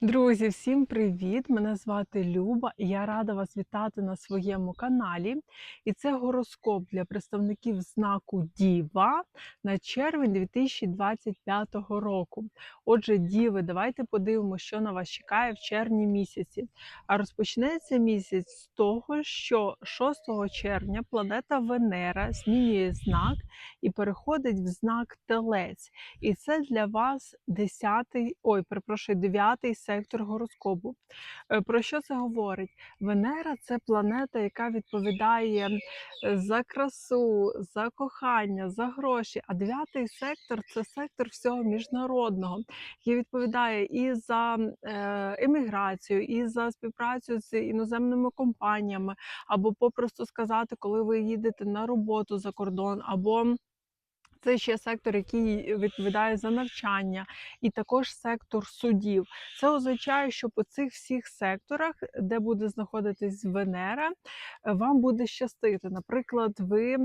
Друзі, всім привіт! Мене звати Люба, і я рада вас вітати на своєму каналі. І це гороскоп для представників знаку Діва на червень 2025 року. Отже, Діви, давайте подивимося, що на вас чекає в червні місяці. А розпочнеться місяць з того, що 6 червня планета Венера змінює знак і переходить в знак Телець. І це для вас 10-й, ой, перепрошую, 9-й сектор гороскопу. Е, Про що це говорить? Венера це планета, яка відповідає е, за красу, за кохання, за гроші. А дев'ятий сектор це сектор всього міжнародного, який відповідає і за е, еміграцію, і за співпрацю з іноземними компаніями, або попросту сказати, коли ви їдете на роботу за кордон, або це ще сектор, який відповідає за навчання, і також сектор судів. Це означає, що по цих всіх секторах, де буде знаходитись Венера, вам буде щастити. Наприклад, ви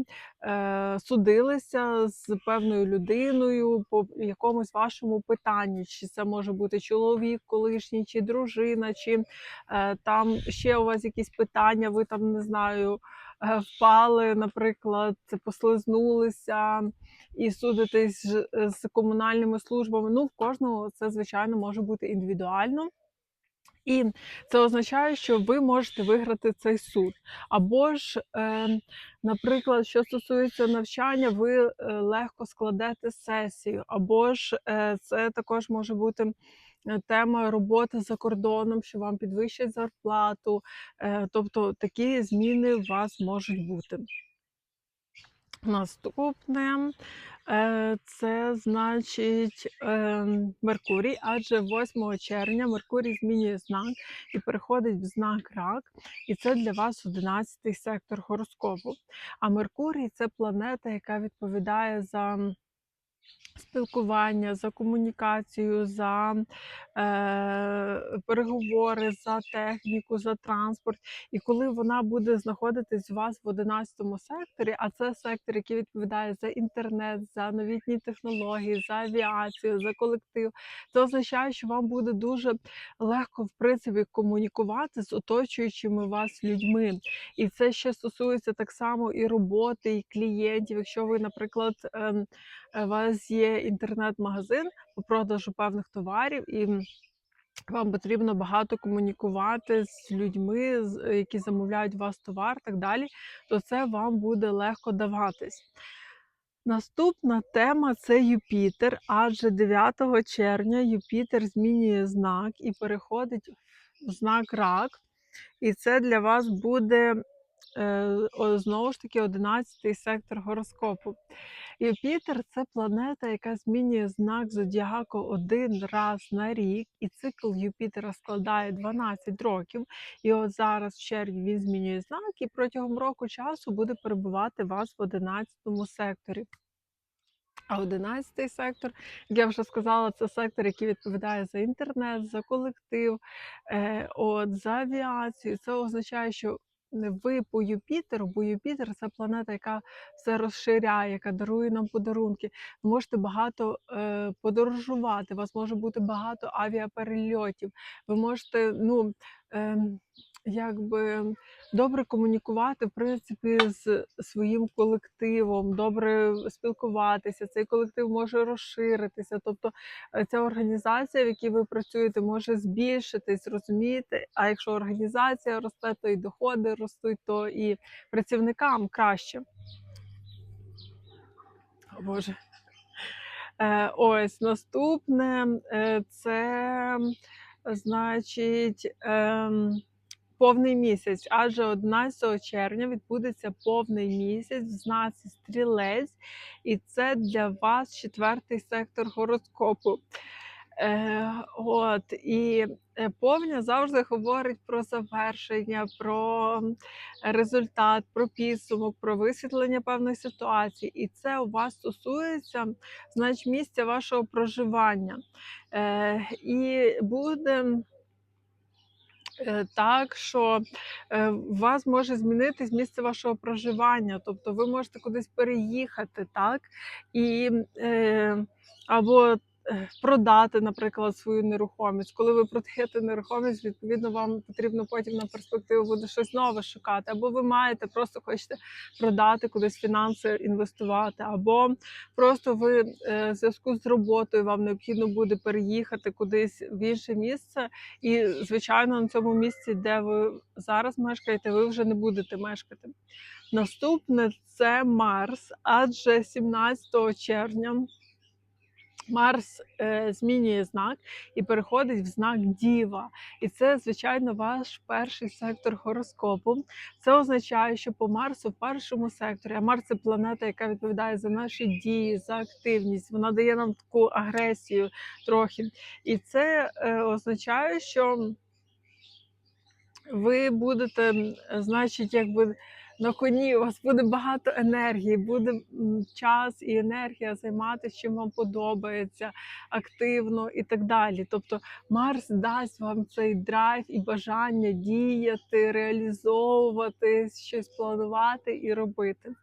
е, судилися з певною людиною по якомусь вашому питанні, чи це може бути чоловік, колишній, чи дружина, чи е, там ще у вас якісь питання, ви там не знаю. Е, Впали, наприклад, послизнулися, і судитись е, з комунальними службами. Ну, в кожного це, звичайно, може бути індивідуально. І це означає, що ви можете виграти цей суд. Або ж, е, наприклад, що стосується навчання, ви легко складете сесію, або ж це також може бути тема роботи за кордоном, що вам підвищать зарплату. Е, тобто такі зміни у вас можуть бути. Наступне е, це значить е, Меркурій, адже 8 червня Меркурій змінює знак і переходить в знак рак, і це для вас 11 сектор гороскопу. А Меркурій це планета, яка відповідає за спілкування, за комунікацію, за е, переговори, за техніку, за транспорт. І коли вона буде знаходитись у вас в 11 секторі, а це сектор, який відповідає за інтернет, за новітні технології, за авіацію, за колектив, це означає, що вам буде дуже легко в принципі комунікувати з оточуючими вас людьми. І це ще стосується так само і роботи, і клієнтів. Якщо ви, наприклад, е, у вас є інтернет-магазин по продажу певних товарів, і вам потрібно багато комунікувати з людьми, які замовляють у вас товар, так далі, то це вам буде легко даватись. Наступна тема це Юпітер, адже 9 червня Юпітер змінює знак і переходить в знак рак. І це для вас буде е, знову ж таки 11 сектор гороскопу. Юпітер це планета, яка змінює знак зодіаку один раз на рік, і цикл Юпітера складає 12 років. І от зараз, в червні, він змінює знак, і протягом року часу буде перебувати вас в 11 секторі. А 11 сектор, як я вже сказала, це сектор, який відповідає за інтернет, за колектив, е, от, за авіацію. Це означає, що ви по Юпітеру, бо Юпітер це планета, яка все розширяє, яка дарує нам подарунки. Ви можете багато е, подорожувати, у вас може бути багато авіаперельотів. Ви можете, ну. Е, Якби добре комунікувати, в принципі, з своїм колективом, добре спілкуватися. Цей колектив може розширитися. Тобто е, ця організація, в якій ви працюєте, може збільшитись, розумієте? А якщо організація росте, то і доходи ростуть, то і працівникам краще. О, Боже. Е, ось наступне е, це значить. Повний місяць, адже 11 червня відбудеться повний місяць в знаці стрілець, і це для вас четвертий сектор гороскопу. Е, от, і е, повня завжди говорить про завершення, про результат, про підсумок, про висвітлення певної ситуації. І це у вас стосується значить, місця вашого проживання. Е, і буде так, що е, вас може змінитись місце вашого проживання, тобто ви можете кудись переїхати, так? І, е, або е, продати, наприклад, свою нерухомість. Коли ви продаєте нерухомість, відповідно, вам потрібно потім на перспективу буде щось нове шукати. Або ви маєте, просто хочете продати кудись фінанси, інвестувати, або просто ви е, в зв'язку з роботою вам необхідно буде переїхати кудись в інше місце, і звичайно на цьому місці, де ви зараз мешкаєте, ви вже не будете мешкати. Наступне це Марс, адже 17 червня Марс е, змінює знак і переходить в знак Діва. І це, звичайно, ваш перший сектор гороскопу. Це означає, що по Марсу в першому секторі, а Марс це планета, яка відповідає за наші дії, за активність. Вона дає нам таку агресію трохи. І це е, означає, що ви будете, значить, якби на коні, у вас буде багато енергії, буде час і енергія займатися, чим вам подобається, активно і так далі. Тобто Марс дасть вам цей драйв і бажання діяти, реалізовувати, щось планувати і робити.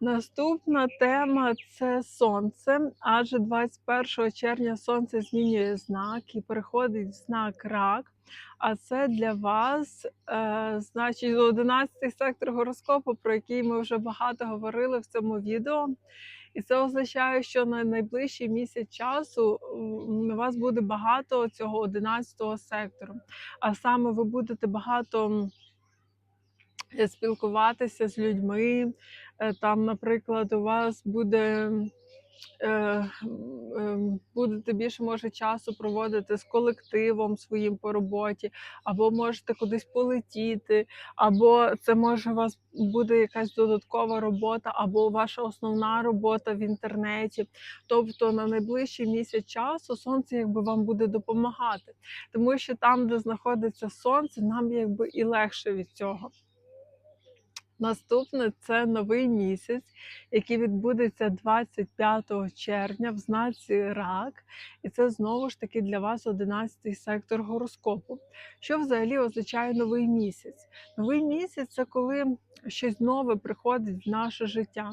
Наступна тема це сонце, адже 21 червня сонце змінює знак і переходить в знак рак. А це для вас, е, значить, 11 сектор гороскопу, про який ми вже багато говорили в цьому відео. І це означає, що на найближчий місяць часу у вас буде багато цього 11 сектору. А саме ви будете багато спілкуватися з людьми. Е, Там, наприклад, у вас буде будете більше може часу проводити з колективом своїм по роботі, або можете кудись полетіти, або це може у вас буде якась додаткова робота, або ваша основна робота в інтернеті. Тобто на найближчий місяць часу сонце якби вам буде допомагати, тому що там, де знаходиться сонце, нам якби і легше від цього. Наступне це новий місяць, який відбудеться 25 червня в знаці Рак, і це знову ж таки для вас 11 сектор гороскопу. Що взагалі означає новий місяць? Новий місяць це коли щось нове приходить в наше життя.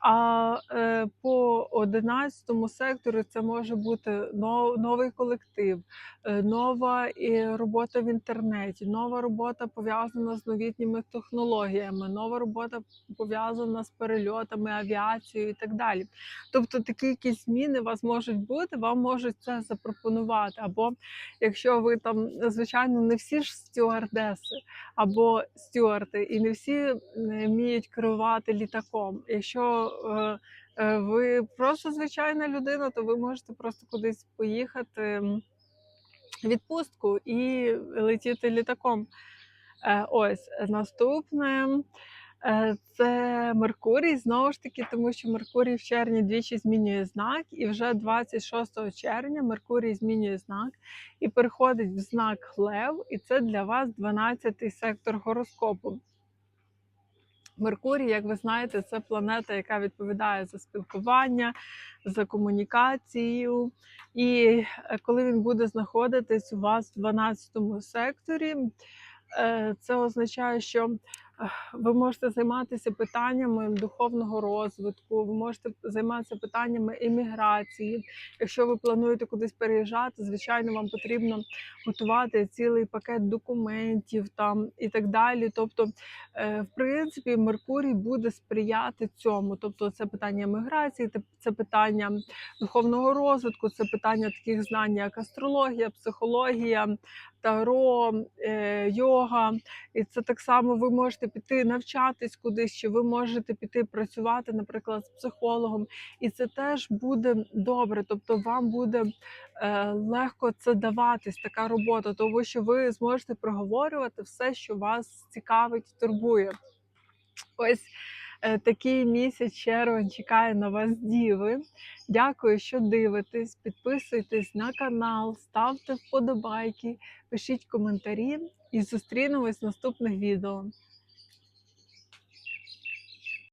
А е, по 11 сектору це може бути но- новий колектив, е, нова і робота в інтернеті, нова робота пов'язана з новітніми технологіями, нова робота пов'язана з перельотами, авіацією і так далі. Тобто такі якісь зміни у вас можуть бути, вам можуть це запропонувати. Або якщо ви там, звичайно, не всі ж стюардеси або стюарти, і не всі е, вміють керувати літаком. Якщо е, е, ви просто звичайна людина, то ви можете просто кудись поїхати відпустку і летіти літаком. Ось наступне. Е, Це Меркурій знову ж таки, тому що Меркурій в червні двічі змінює знак, і вже 26 червня Меркурій змінює знак і переходить в знак Лев, і це для вас 12-й сектор гороскопу. Меркурій, як ви знаєте, це планета, яка відповідає за спілкування, за комунікацію. І е, коли він буде знаходитись у вас в 12 секторі, е, це означає, що ви можете займатися питаннями духовного розвитку, ви можете займатися питаннями імміграції. Якщо ви плануєте кудись переїжджати, звичайно, вам потрібно готувати цілий пакет документів там і так далі. Тобто, е, в принципі, Меркурій буде сприяти цьому. Тобто, це питання міграції, те- це питання духовного розвитку, це питання таких знань, як астрологія, психологія, таро, е, йога. І це так само ви можете піти навчатись кудись, чи ви можете піти працювати, наприклад, з психологом. І це теж буде добре. Тобто, вам буде е, легко це даватись, така робота, тому що ви зможете проговорювати все, що вас цікавить, турбує. Ось такий місяць червень чекає на вас, діви. Дякую, що дивитесь. Підписуйтесь на канал, ставте вподобайки, пишіть коментарі і зустрінемось в наступних відео.